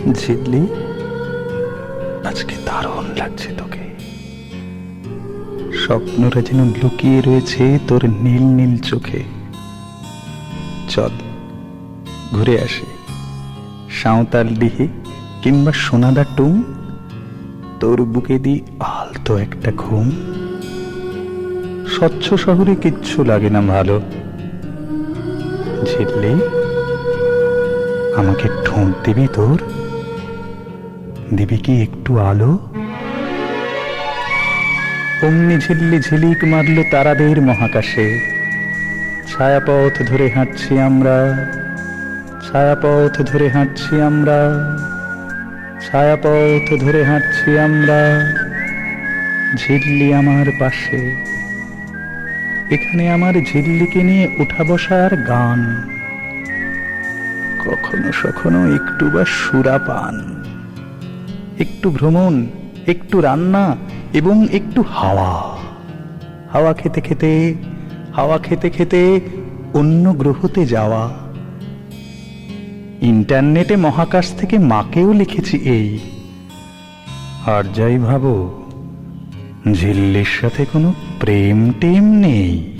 ঝিল্লি, আজকে দারুণ লাগছে তোকে। স্বপ্নরা যেন লুকিয়ে রয়েছে তোর নীল নীল চোখে। চল, ঘুরে আসি। সাঁওতাল ডিহি কিংবা সোনাদা টুম, তোর বুকে দি আলতো একটা ঘুম। স্বচ্ছ শহরে কিচ্ছু লাগে না ভালো। ঝিল্লি, আমাকে ঠোঁট দিবি তোর? দিবি কি একটু আলো? অমনি ঝিল্লি ঝিলিক মারল তারাদের মহাকাশে। ছায়াপথ ধরে হাঁটছি আমরা, ছায়াপথ ধরে হাঁটছি আমরা, ছায়াপথ ধরে হাঁটছি আমরা। ঝিল্লি আমার পাশে। এখানে আমার ঝিল্লিকে নিয়ে উঠা বসার গান। কখনো, সখনো একটু বা সুরা পান। একটু ভ্রমণ, একটু রান্না এবং একটু হাওয়া। হাওয়া খেতে খেতে, হাওয়া খেতে খেতে অন্য গ্রহতে যাওয়া। ইন্টারনেটে মহাকাশ থেকে মাকেও লিখেছি এই। আর যাই ভাবো, ঝিল্লির সাথে কোনো প্রেম টেম নেই।